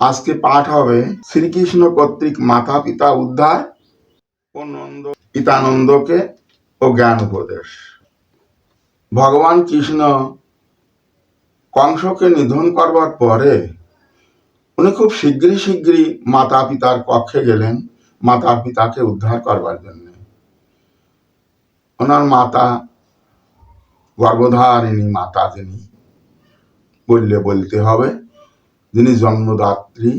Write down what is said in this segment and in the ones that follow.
আজকে পাঠ হবে শ্রীকৃষ্ণ কর্তৃক মাতা পিতা উদ্ধার ও নন্দ পিতানন্দকে ও জ্ঞান উপদেশ ভগবান কৃষ্ণ কংসকে নিধন করবার পরে উনি খুব শীঘ্রই শীঘ্রই মাতা পিতার কক্ষে গেলেন মাতা পিতাকে উদ্ধার করবার জন্য। ওনার মাতা গর্ভধারিণী মাতা তিনি বললে বলতে হবে যিনি জন্মদাত্রী,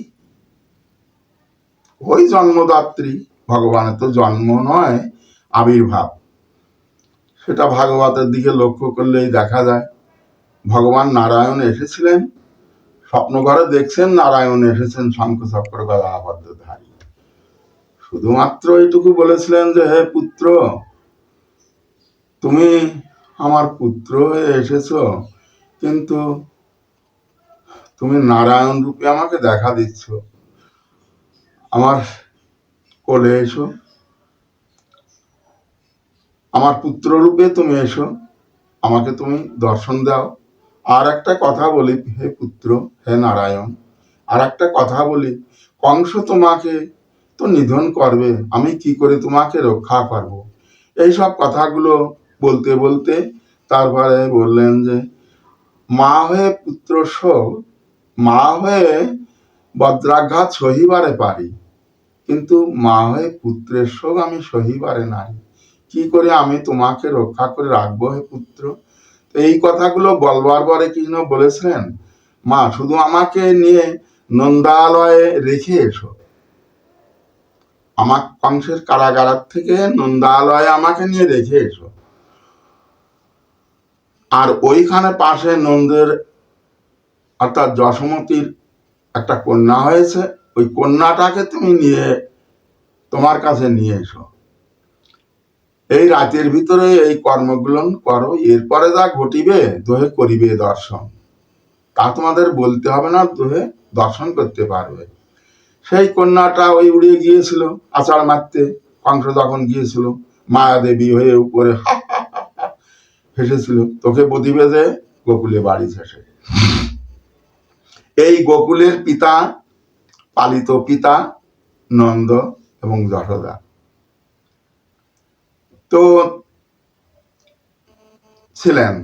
ওই জন্মদাত্রী ভগবানের তো জন্ম নয়, আবির্ভাব। সেটা ভাগবতের দিকে লক্ষ্য করলেই দেখা যায়। ভগবান নারায়ণ এসেছিলেন স্বপ্ন ঘরে দেখছেন নারায়ণ এসেছেন শঙ্খ চক্র আবদ্ধধারী শুধুমাত্র এইটুকু বলেছিলেন যে, হে পুত্র, তুমি আমার পুত্র হয়ে এসেছ, কিন্তু তুমি নারায়ণ রূপে আমাকে দেখা দিচ্ছ। আমার কোলে এসো। আমার পুত্র রূপে তুমি এসো। আমাকে তুমি দর্শন দাও। আর একটা কথা বলি, হে পুত্র, হে নারায়ণ, আর একটা কথা বলি, কংস তোমাকে তো নিধন করবে, আমি কি করে তোমাকে রক্ষা করব? এই সব কথাগুলো বলতে বলতে তারপরে বললেন যে, মা হয়ে পুত্র শোক মা হয়ে বজ্রাঘাত সহিবারে পারি। কিন্তু মা হয়ে পুত্রের শোক আমি সহিবারে নাই। কি করে আমি তোমাকে রক্ষা করে রাখব হে পুত্র? এই কথাগুলো বলবার পরে কৃষ্ণ বলেছিলেন মা, শুধু আমাকে নিয়ে নন্দালয়ে রেখে এসো। আমার কংসের কারাগার থেকে নন্দালয়ে আমাকে নিয়ে রেখে এসো। আর ওইখানে পাশে নন্দের অর্থাৎ যশোমতির একটা কন্যা হয়েছে, ওই কন্যাটাকে তুমি নিয়ে তোমার কাছে নিয়ে এসো। এই রাতের ভিতরে এই কর্মগুলো করো, এরপরে যা ঘটিবে, দোহে করিবে দর্শন। তা তোমাদের বলতে হবে না, দোহে দর্শন করতে পারবে। সেই কন্যাটা ওই উড়িয়ে গিয়েছিল আচার মারতে, কংস যখন গিয়েছিল, মায়া দেবী হয়ে উপরে হেসেছিল, তোকে বদিবে যে, গোকুলে বাড়ি শেষে। এই গোকুলের পিতা, পালিত পিতা নন্দ এবং যশোদা। তো ছিলেন।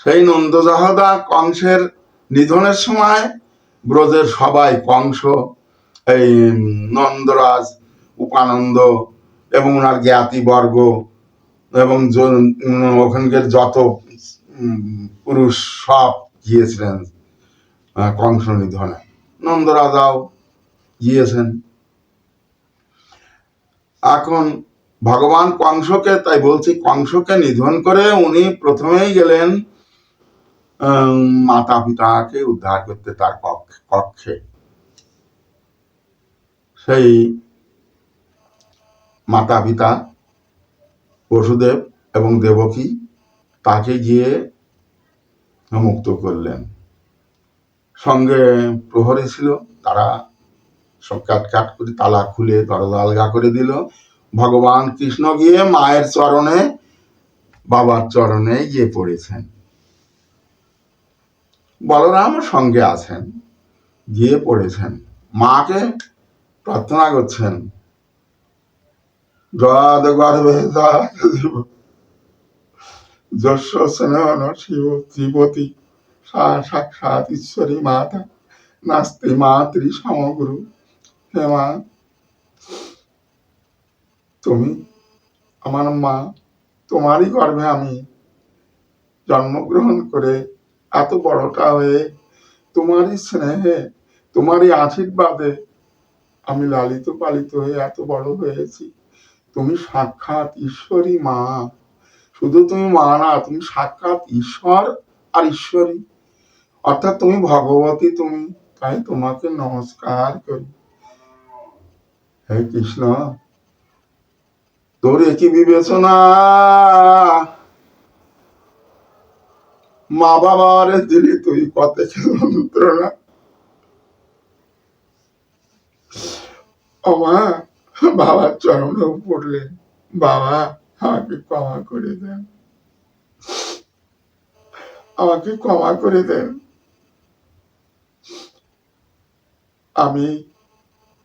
সেই নন্দ যশোদা কংসের নিধনের সময় ব্রজের সবাই কংস, এই নন্দরাজ, উপানন্দ এবং ওনার জ্ঞাতি বর্গ এবং ওখানকার যত পুরুষ সব গিয়েছিলেন। কংস নিধনে নন্দরাজাও গিয়েছেন। এখন ভগবান কংসকে, তাই বলছি কংসকে নিধন করে উনি প্রথমেই গেলেন মাতা পিতাকে উদ্ধার করতে তার কক্ষে কক্ষে। সেই মাতা পিতা বসুদেব এবং দেবকী তাকে গিয়ে মুক্ত করলেন। সঙ্গে প্রহরী ছিল, তারা সব কাট কাট করে তালা খুলে দরজা আলগা করে দিল। ভগবান কৃষ্ণ গিয়ে মায়ের চরণে, বাবার চরণে গিয়ে পড়েছেন। বলরাম সঙ্গে আছেন, গিয়ে পড়েছেন। মাকে প্রার্থনা করছেন জয়াদ গর্ভে যশ শিব জীবতী সাক্ষাৎ ঈশ্বরী মাতা। নাস্তি মাতৃ সমগুরু। হে মা, তুমি আমার মা, তোমারই গর্ভে আমি জন্মগ্রহণ করে এত বড়টা হয়ে তোমারই স্নেহে, তোমারই আশীর্বাদে আমি লালিত পালিত হয়ে এত বড় হয়েছি। তুমি সাক্ষাৎ ঈশ্বরী মা। শুধু তুমি মা না, তুমি সাক্ষাৎ ঈশ্বর আর ঈশ্বরী। অর্থাৎ তুমি ভগবতী, তুমি তাই তোমাকে নমস্কার করি। হে কৃষ্ণ, তোর একই বিবেচনা। মা বাবার দিলি তুই কত যন্ত্রণা আমা বাবার চরণে পড়লেন বাবা, আমাকে ক্ষমা করে দেন। আমাকে ক্ষমা করে দেন। আমি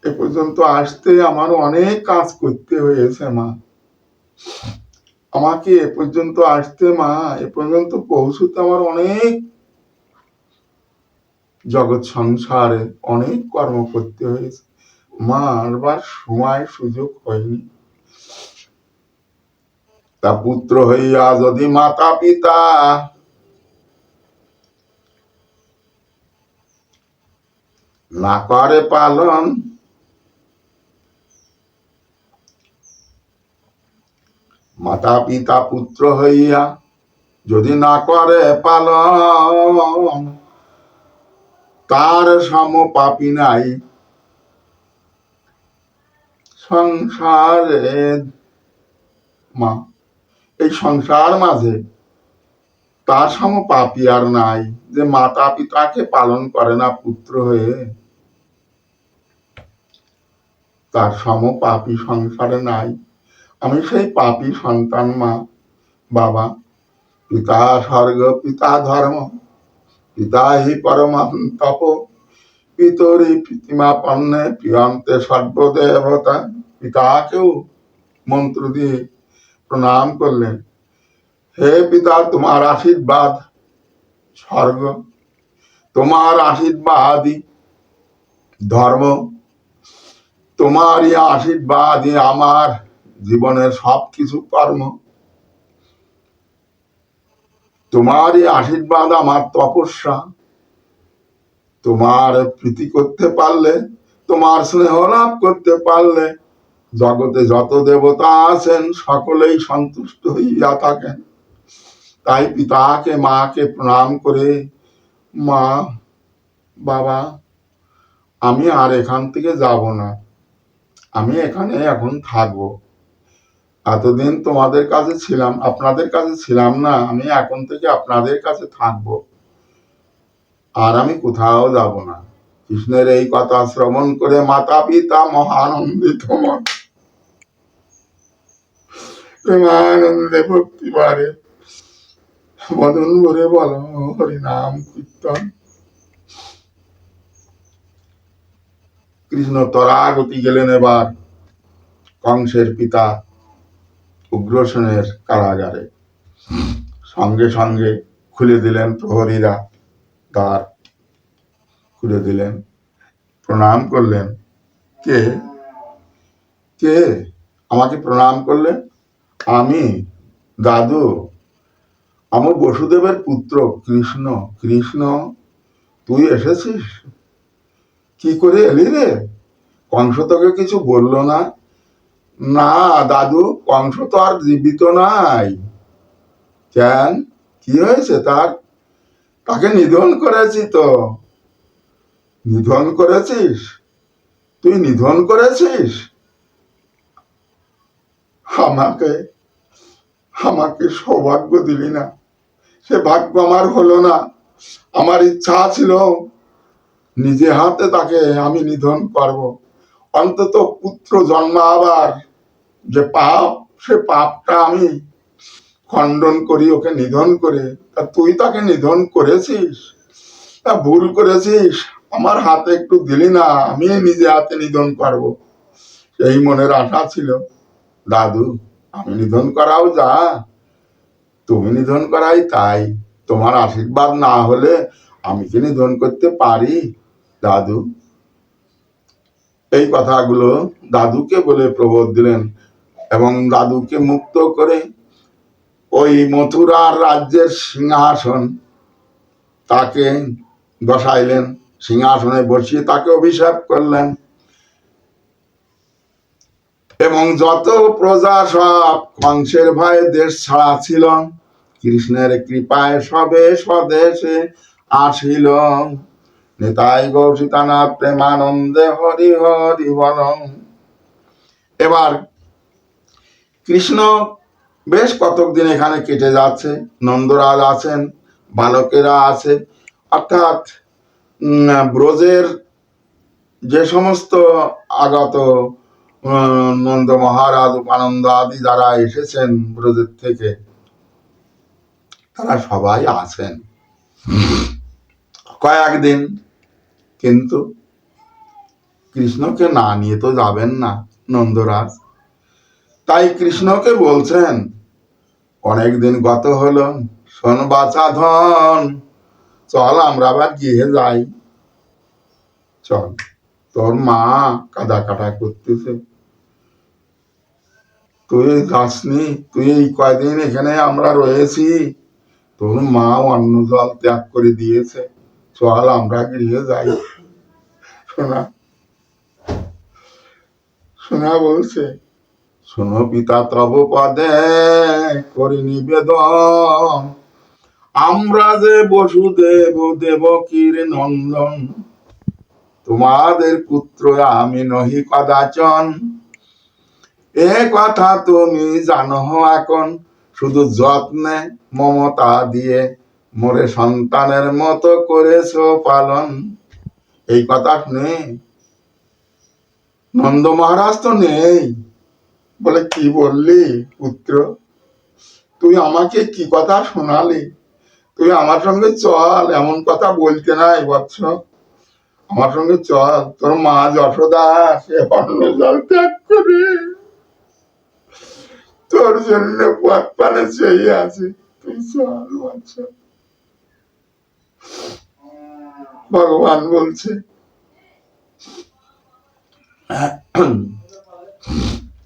এ পর্যন্ত আসতে আমার অনেক কাজ করতে হয়েছে, মা। আমাকে এ পর্যন্ত আসতে, মা, এ পর্যন্ত পৌঁছতে আমার অনেক জগৎ সংসারে অনেক কর্ম করতে হয়েছে। মা আরবার সময় সুযোগ হয়নি। তা পুত্র হইয়া যদি মাতা পিতা না করে পালন। মাতা পিতা পুত্র হইয়া যদি না করে পালন, তার সম পাপি নাই। সংসারে মা, এই সংসার মাঝে তার সম পাপি আর নাই। যে মাতা পিতাকে পালন করে না পুত্র হয়ে তার সম পাপি সংসারে নাই। আমি সেই পাপি সন্তান মা। বাবা, পিতা স্বর্গ, পিতা ধর্ম, পিতা হি তপ পিতরি প্রীতিমা পণ্যে প্রিয়ন্তে সর্বদেবতা পিতাকেও মন্ত্র দিয়ে প্রণাম করলেন, হে পিতা, তোমার আশীর্বাদ স্বর্গ, তোমার আশীর্বাদই ধর্ম। তোমারই আশীর্বাদই আমার জীবনের সব কিছু কর্ম। তোমারই আশীর্বাদ আমার তপস্যা। তোমার প্রীতি করতে পারলে, তোমার স্নেহ লাভ করতে পারলে, জগতে যত দেবতা আছেন সকলেই সন্তুষ্ট হইয়া থাকেন। তাই পিতাকে, মাকে প্রণাম করে, মা, বাবা, আমি আর এখান থেকে যাব না। আমি এখানে এখন থাকব। এতদিন তোমাদের কাছে ছিলাম, আপনাদের কাছে ছিলাম না, আমি এখন থেকে আপনাদের কাছে থাকব। আর আমি কোথাও যাব না। কৃষ্ণের এই কথা শ্রবণ করে মাতা পিতা মহানন্দিত মন। ভক্তি বাড়ে বদন ভরে বলো হরিনাম কীর্তন। কৃষ্ণ তরাগতি গেলেন এবার কংসের পিতা উগ্রসেনের কারাগারে। সঙ্গে সঙ্গে খুলে দিলেন প্রহরীরা তার খুলে দিলেন, প্রণাম করলেন। কে? কে আমাকে প্রণাম করলেন? আমি, দাদু। আমার বসুদেবের পুত্র, কৃষ্ণ। কৃষ্ণ, তুই এসেছিস? কি করে এলি রে? কংস তোকে কিছু বলল না? না, দাদু, কংস তো আর জীবিত নাই। কেন? কি হয়েছে তার? তাকে নিধন করেছি তো। নিধন করেছিস? তুই নিধন করেছিস? আমাকে আমাকে সৌভাগ্য দিলি না। সে ভাগ্য আমার হলো না। আমার ইচ্ছা ছিল নিজে হাতে তাকে আমি নিধন করব। অন্তত পুত্র জন্মাবার যে পাপ, সে পাপটা আমি খণ্ডন করি, ওকে নিধন করে। তা তুই তাকে নিধন করেছিস? তা ভুল করেছিস। আমার হাতে একটু দিলি না, আমি নিজে হাতে নিধন করব। এই মনের আশা ছিল। দাদু, আমি নিধন করাও যা। তুমি নিধন করাই তাই। তোমার আশীর্বাদ না হলে আমি কি নিধন করতে পারি? দাদু। এই কথাগুলো দাদুকে বলে প্রবোধ দিলেন এবং দাদুকে মুক্ত করে ওই মথুরার রাজ্যের সিংহাসন তাকে বসাইলেন, সিংহাসনে বসিয়ে তাকে অভিশাপ করলেন। এবং যত প্রজা সব কংসের ভয়ে দেশ ছাড়া ছিল, কৃষ্ণের কৃপায় সবে স্বদেশে আসিল। নিতাই গৌসিতানাথ প্রেমানন্দে হরি হরি বল এবার কৃষ্ণ বেশ কতক দিন এখানে কেটে যাচ্ছে, নন্দরাজ আছেন, বালকেরা আছে অর্থাৎ ব্রজের যে সমস্ত আগত নন্দ মহারাজ, উপানন্দ আদি যারা এসেছেন ব্রজের থেকে, তারা সবাই আছেন। কয়েকদিন কিন্তু কৃষ্ণকে না নিয়ে তো যাবেন না নন্দরাজ। তাই কৃষ্ণকে বলছেন অনেকদিন গত হলো, শোন বাছা ধন, চল আমরা আবার গিয়ে যাই। চল, তোর মা কাদা কাটা করতেছে। তুই যাসনি, তুই এই কয়দিন এখানে আমরা রয়েছি, তোর মা অন্ন জল ত্যাগ করে দিয়েছে। আমরা যাই। শোনা। শোনা বলছে পিতা তব পদে করি নিবেদন। আমরা যে বসুদেব নন্দন, তোমাদের পুত্র আমি নহি কদাচন। এ কথা তুমি জানো এখন, শুধু যত্নে মমতা দিয়ে মোরে সন্তানের মতো করেছ পালন। এই কথা শুনে নন্দ মহারাজ তো নেই। বলে, কি বললি পুত্র? তুই আমাকে কি কথা শোনালি? তুই আমার সঙ্গে চল, এমন কথা বলতে নাই বৎস। আমার সঙ্গে চল, তোর মা যশোদা, সে অন্ন জল ত্যাগ করে। তোর জন্য পথ পানে চেয়ে আছে। তুই চল বাচ্চা ভগবান বলছে।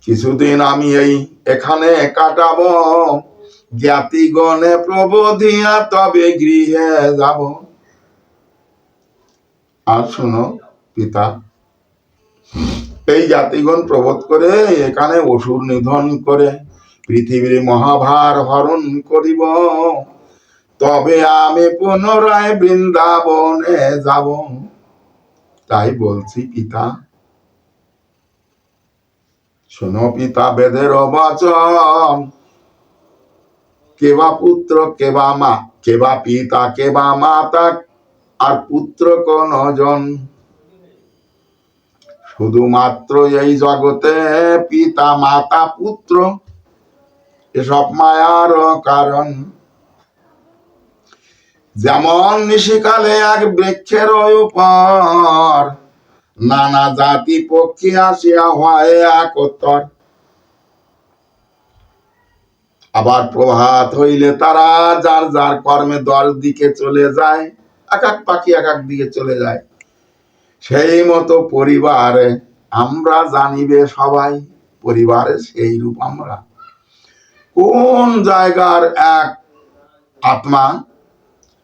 কিছুদিন আমি এই এখানে কাটাবো। জ্ঞাতিগণে প্রবোধিয়া তবে গৃহে যাব। আর শুনো, পিতা, এই জাতিগণ প্রবোধ করে এখানে অসুর নিধন করে পৃথিবীর মহাভার হরণ করিব। তবে আমি পুনরায় বৃন্দাবনে যাব। তাই বলছি, পিতা। শোনো, পিতা, বেদের বচন কেবা পুত্র, কেবা মা, কেবা পিতা, কেবা মাতা, আর পুত্র কোন জন শুধুমাত্র এই জগতে পিতা, মাতা, পুত্র। এসব মায়ার কারণ। যেমন নিশিকালে এক বৃক্ষের উপর, নানা জাতি পক্ষী আসিয়া হয় একত্তর আবার প্রভাত হইলে তারা যার যার কর্মে দশ দিকে চলে যায়, এক এক পাখি এক এক দিকে চলে যায়। সেই মতো পরিবারে আমরা জানিবে সবাই, পরিবারে সেই রূপ আমরা। কোন জায়গার এক আত্মা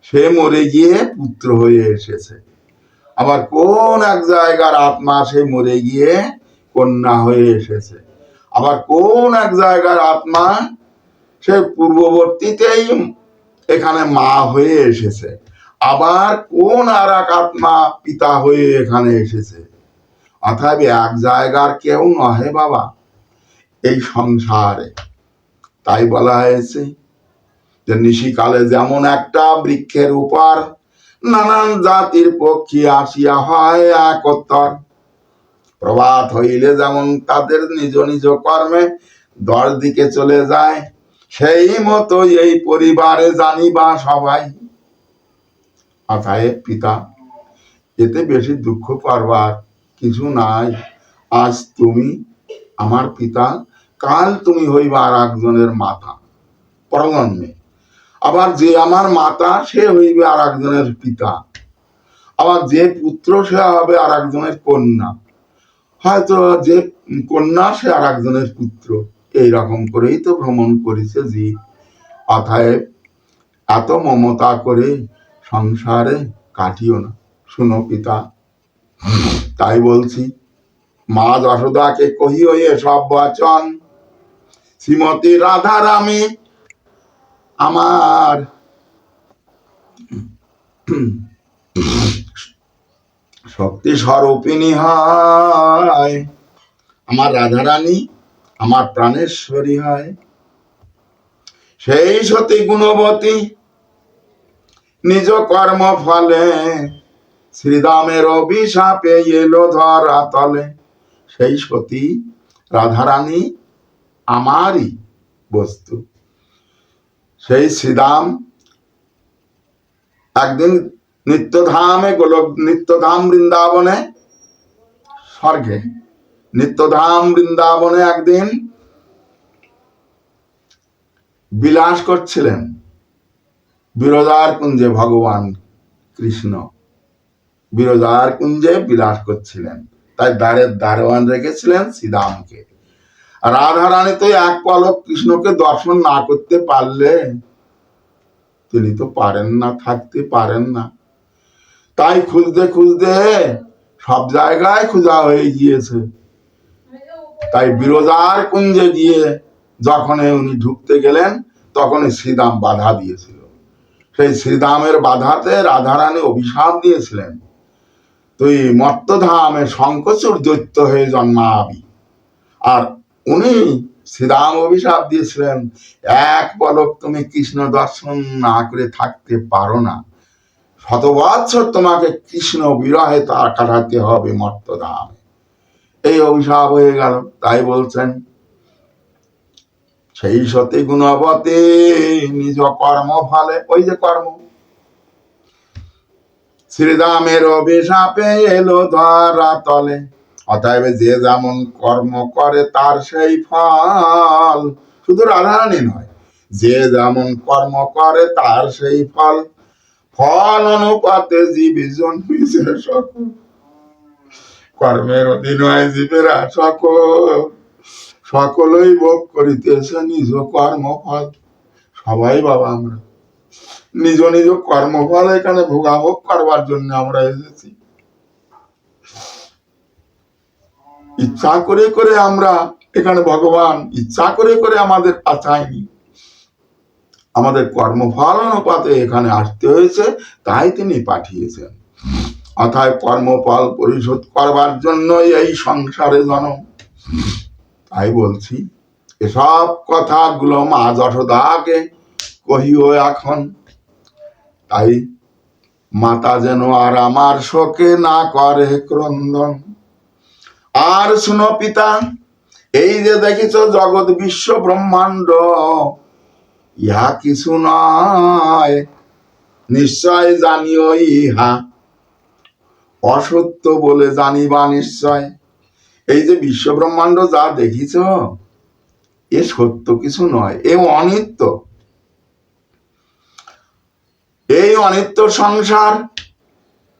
সে মরে গিয়ে পুত্র হয়ে এসেছে। আবার কোন এক জায়গার আত্মা সে মরে গিয়ে কন্যা হয়ে এসেছে। আবার কোন এক জায়গার আত্মা সে পূর্ববর্তীতেই এখানে মা হয়ে এসেছে। আবার কোন আর এক আত্মা পিতা হয়ে এখানে এসেছে। অর্থাৎ এক জায়গার কেউ নহে বাবা, এই সংসারে। তাই বলা হয়েছে যে নিশিকালে যেমন একটা বৃক্ষের উপর নানান জাতির পক্ষী আসিয়া হয় একত্তর প্রভাত হইলে যেমন তাদের নিজ নিজ কর্মে দশ দিকে চলে যায়, সেই মতো এই পরিবারে জানিবা সবাই। অতএব পিতা, এতে বেশি দুঃখ পারবার কিছু নাই। আজ তুমি আমার পিতা, কাল তুমি হইবা আর একজনের মাথা পরজন্মে আবার যে আমার মাতা, সে হইবে আর একজনের পিতা। আবার যে পুত্র, সে হবে আর একজনের কন্যা। হয়তো যে কন্যা, সে আর একজনের পুত্র। এইরকম করেই তো ভ্রমণ করেছে জীব। অতএব এত মমতা করে সংসারে কাটিও না। শুনো পিতা, তাই বলছি, মা যশোদাকে কহিও এ সব বচন। শ্রীমতী রাধারামী আমার। শক্তি স্বরূপিণী হয়। আমার রাধারানী, আমার প্রাণেশ্বরী হয়। সেই সতী গুণবতী নিজ কর্ম ফলে শ্রীরামের অভিশাপে এলো ধরা তলে। সেই সতী রাধারানী আমারই বস্তু। সেই শ্রীরাম একদিন নিত্যধামে গোলক নিত্যধাম বৃন্দাবনে স্বর্গে নিত্যধাম বৃন্দাবনে একদিন বিলাস করছিলেন বিরজার কুঞ্জে ভগবান কৃষ্ণ। বিরজার কুঞ্জে বিলাস করছিলেন। তাই দ্বারের দারোয়ান রেখেছিলেন শ্রীরামকে রাধারানী তো এক পলক কৃষ্ণকে দর্শন না করতে পারলে, তিনি তো পারেন না, থাকতে পারেন না। তাই খুঁজতে খুঁজতে সব জায়গায় খোঁজা হয়ে গিয়েছে। তাই বিরোজার কুঞ্জে গিয়ে যখন উনি ঢুকতে গেলেন, তখন শ্রীদাম বাধা দিয়েছিল। সেই শ্রীদামের বাধাতে রাধারানী অভিশাপ দিয়েছিলেন। তুই মত্তধামে শঙ্কচুর দৈত্য হয়ে জন্মাবি। আর উনি শ্রীরাম অভিশাপ দিয়েছিলেন। এক পলক তুমি কৃষ্ণ দর্শন না করে থাকতে পারো না। শত বৎসর তোমাকে কৃষ্ণ বিরহে তা কাটাতে হবে মর্তধামে। এই অভিশাপ হয়ে গেল, তাই বলছেন, সেই সতী গুণবতে নিজ কর্ম ফলে ওই যে কর্ম। শ্রীরামের অভিশাপে এলো ধরা তলে। অতএব যে যেমন কর্ম করে, তার সেই ফল। শুধু রাধারানী নয়, যে যেমন কর্ম করে, তার সেই ফল। ফল অনুপাতে জীবী জন্মিছে সকল কর্মের অধীনয় জীবেরা সকল সকলেই ভোগ করিতেছে নিজ কর্মফল। সবাই বাবা আমরা। নিজ নিজ কর্মফল এখানে ভোগাভোগ করবার জন্য আমরা এসেছি। ইচ্ছা করে করে আমরা এখানে ভগবান ইচ্ছা করে করে আমাদের পাঠায়নি আমাদের কর্মফল অনুপাতে এখানে আসতে হয়েছে, তাই তিনি পাঠিয়েছেন। অর্থাৎ কর্মফল পরিশোধ করবার জন্যই এই সংসারে জনম। তাই বলছি, এসব কথাগুলো মা যশোদাকে কহিও এখন। তাই মাতা যেন আর আমার শোকে না করে ক্রন্দন। আর শুনো পিতা, এই যে দেখিছ জগৎ বিশ্ব ব্রহ্মাণ্ড, ইহা কিছু নয়। নিশ্চয় জানিও ইহা। অসত্য বলে জানিবা নিশ্চয়। এই যে বিশ্ব ব্রহ্মাণ্ড যা দেখিছ, এ সত্য কিছু নয়, এ অনিত্য। এই অনিত্য সংসার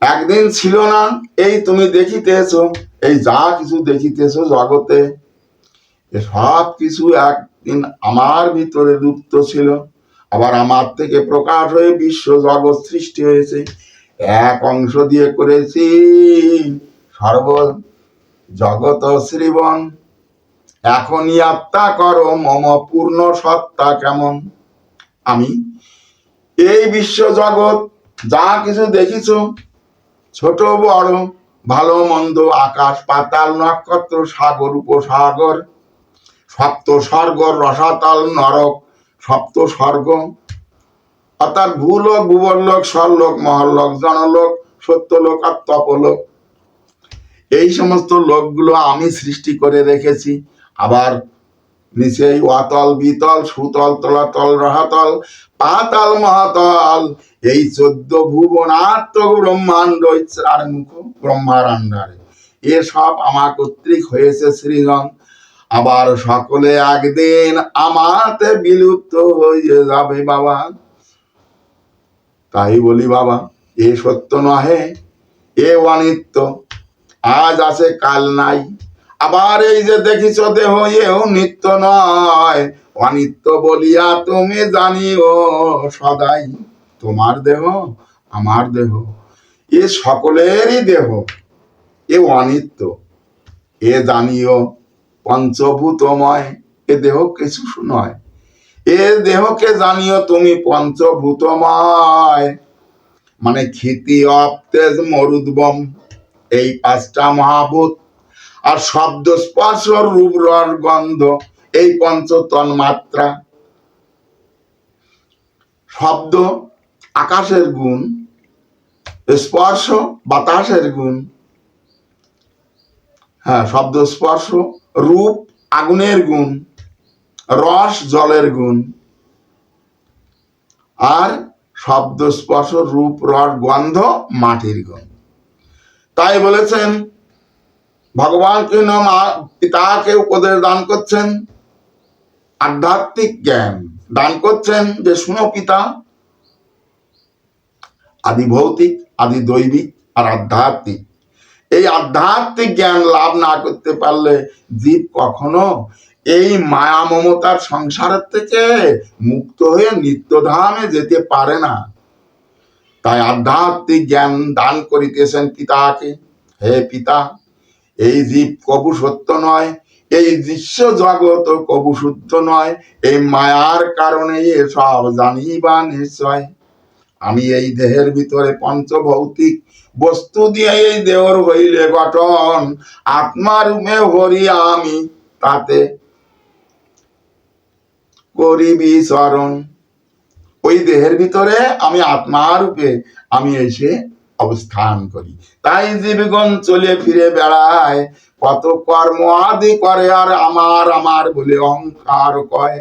একদিন ছিল না, এই তুমি দেখিতেছ। এই যা কিছু দেখিতেছ জগতে সব কিছু একদিন আমার ভিতরে লুপ্ত ছিল। আবার আমার থেকে প্রকাশ হয়ে বিশ্ব জগৎ সৃষ্টি হয়েছে। এক অংশ দিয়ে করেছি সর্ব জগত শ্রীবন। এখনই আত্মা করো, মম পূর্ণ সত্তা কেমন? আমি এই বিশ্ব জগৎ যা কিছু দেখিছ, ছোট বড় ভালো মন্দ আকাশ পাতাল, নক্ষত্র, সাগর, উপসাগর, সপ্ত স্বর্গ, রসাতাল, নরক, সপ্ত স্বর্গ। অর্থাৎ ভূলোক ভুবরলোক স্বরলোক মহল্লোক জনলোক, সত্যলোক আর তপলোক। এই সমস্ত লোকগুলো আমি সৃষ্টি করে রেখেছি। আবার নিচেই অতল বিতল, সুতল, তলাতল, রহাতল, পাতাল, মহাতল। এই চোদ্দ ব্রহ্মাণ্ড মুখ ব্রহ্মার আন্ডারে এসব আমার কর্তৃক হয়েছে সৃজন আবার সকলে একদিন আমাতে বিলুপ্ত হয়ে যাবে বাবা। তাই বলি বাবা, এ সত্য নহে, এ অনিত্য। আজ আছে কাল নাই। আবার এই যে দেখিছ দেহ এও নিত্য নয়। অনিত্য বলিয়া তুমি জানিও সদাই, তোমার দেহ, আমার দেহ। এ সকলেরই দেহ, এ অনিত্য, এ জানিও পঞ্চভূতময়, এ দেহ কিছু নয়। এ দেহকে জানিও তুমি পঞ্চভূতময়। মানে ক্ষিতি, অপ্তেজ, মরুদ্বম, এই পাঁচটা মহাভূত আর শব্দ স্পর্শ, রূপ, রস, গন্ধ, এই পঞ্চতন মাত্রা। শব্দ আকাশের গুণ, স্পর্শ বাতাসের গুণ। হ্যাঁ শব্দ স্পর্শ, রূপ, আগুনের গুণ, রস, জলের গুণ। আর শব্দ স্পর্শ, রূপ, রস, গন্ধ, মাটির গুণ। তাই বলেছেন ভগবান কেন মা পিতাকে উপদেশ দান করছেন। আধ্যাত্মিক জ্ঞান দান করছেন যে, শুনো পিতা, আদি ভৌতিক, আদি দৈবিক আর আধ্যাত্মিক। এই আধ্যাত্মিক জ্ঞান লাভ না করতে পারলে জীব কখনো এই মায়া মমতার সংসারের থেকে মুক্ত হয়ে নিত্যধামে যেতে পারে না। তাই আধ্যাত্মিক জ্ঞান দান করিতেছেন পিতাকে। হে পিতা এই জীব কবু সত্য নয়, এই দৃশ্য জগৎ কবু শুদ্ধ নয়, এই মায়ার কারণে এসব জানিবা নিশ্চয়। আমি এই দেহের ভিতরে পঞ্চভৌতিক বস্তু দিয়ে এই দেহর হইলে গঠন আত্মারূপে হরি আমি, তাতে করি বিচরণ ওই দেহের ভিতরে আমি আত্মারূপে আমি এসে অবস্থান করি। তাই জীবগণ চলে ফিরে বেড়ায়, কত কর্ম আদি করে আর আমার আমার বলে অহংকার কয়।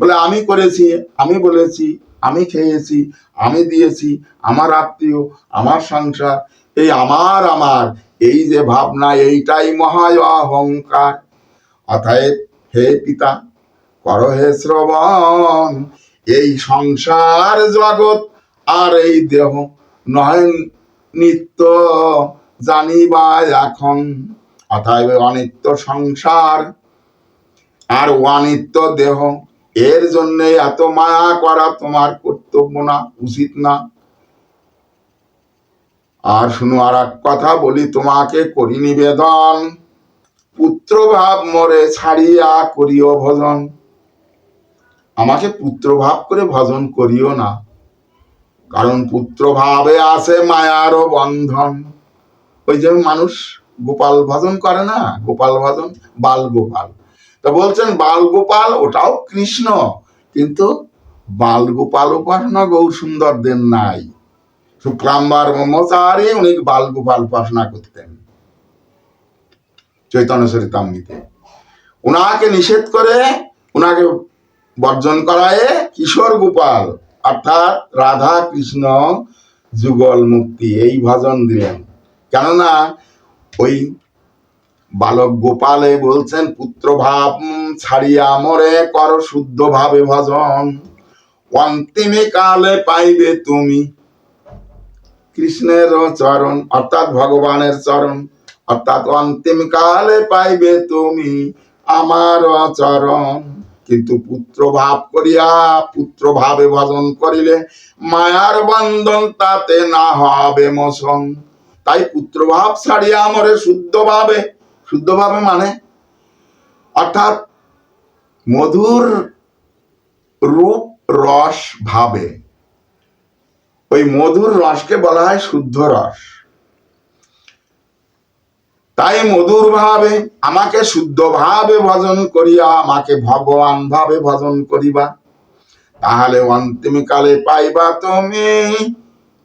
বলে, আমি করেছি, আমি বলেছি, আমি খেয়েছি, আমি দিয়েছি, আমার আত্মীয়, আমার সংসার, এই আমার আমার, এই যে ভাবনা, এইটাই মহা অহংকার। অতএব হে পিতা, কর হে শ্রবণ, এই সংসার জগৎ আর এই দেহ নয় নিত্য জানিবা এখন, অতএব অনিত্য সংসার আর অনিত্য দেহ, এর জন্য এত মায়া করা তোমার কর্তব্য না, উচিত না। আর শুনো, আর এক কথা বলি, তোমাকে করি নিবেদন পুত্র ভাব মরে ছাড়িয়া করিও ভজন। আমাকে পুত্র ভাব করে ভজন করিও না। কারণ পুত্র ভাবে আছে মায়ারও বন্ধন। ওই যে মানুষ গোপাল ভজন করে না? গোপাল ভজন, বাল গোপাল। তা বলছেন, বাল গোপাল, ওটাও কৃষ্ণ। কিন্তু বাল গোপাল উপাসনা গৌর সুন্দর দেন নাই। শুক্লাম্বার ব্রহ্মচারী উনি বাল গোপাল উপাসনা করতেন। চৈতন্য চরিতামৃতে উনাকে নিষেধ করে, উনাকে বর্জন করায় কিশোর গোপাল। অর্থাৎ রাধা কৃষ্ণ যুগল মুক্তি, এই ভজন দিলেন। কেননা ওই বালক গোপালে বলছেন পুত্র ভাব ছাড়িয়া মরে কর শুদ্ধ ভাবে ভজন। অন্তিমে কালে পাইবে তুমি কৃষ্ণের চরণ, অর্থাৎ ভগবানের চরণ। অর্থাৎ অন্তিম কালে পাইবে তুমি আমার চরণ। কিন্তু পুত্র ভাব করিয়া পুত্র ভাবে ভজন করিলে মায়ার বন্ধন তাতে না হবে মোশন তাই পুত্র ভাব ছাড়িয়া আমরে শুদ্ধ ভাবে শুদ্ধ ভাবে মানে? অর্থাৎ মধুর রূপ রস ভাবে। ওই মধুর রসকে বলা হয় শুদ্ধ রস। তাই মধুর ভাবে, আমাকে শুদ্ধ ভাবে ভজন করিয়া, আমাকে ভগবান ভাবে ভজন করিবা। তাহলে অন্তিম কালে পাইবা তুমি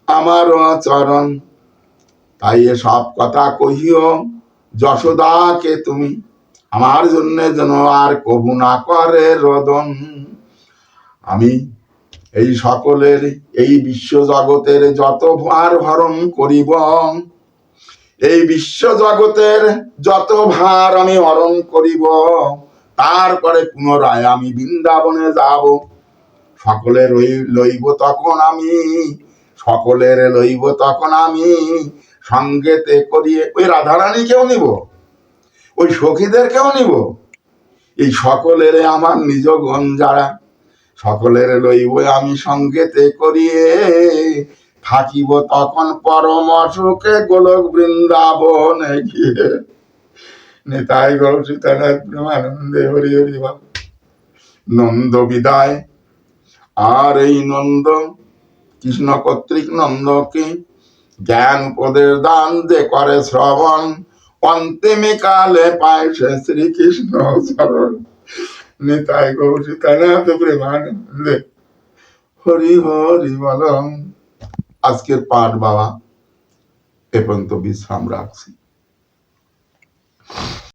আমার চরণ। তাই সব কথা কহিও, যশোদাকে তুমি আমার জন্য যেন আর কবু না করে রদন। আমি এই সকলের, এই বিশ্ব জগতের যত ভার হরণ করিব এই বিশ্ব জগতের যত ভার আমি হরণ করিব, তারপরে পুনরায় আমি বৃন্দাবনে যাব। সকলের লইব তখন আমি, সকলের লইব তখন আমি, সঙ্গেতে করিয়ে ওই রাধারানীকেও নিব? ওই সখীদেরকেও নিব? এই সকলের আমার নিজ গণ যারা, সকলের লইব আমি সঙ্গেতে করিয়ে থাকিব তখন পরম সুখে গোলক বৃন্দাবনে গিয়ে। নেতাই গৌর সীতানাথ প্রেমানন্দে হরি হরি বাবা নন্দ বিদায়। আর এই নন্দ, কৃষ্ণ কর্তৃক নন্দকে জ্ঞান উপদেশ দান যে করে শ্রবণ। অন্তিমে কালে পায় সে শ্রীকৃষ্ণ চরণ। নিতাই গৌর সীতানাথ প্রেমানন্দে হরি হরি বলম আজকের পাঠ বাবা এ পর্যন্ত বিশ্রাম রাখছি।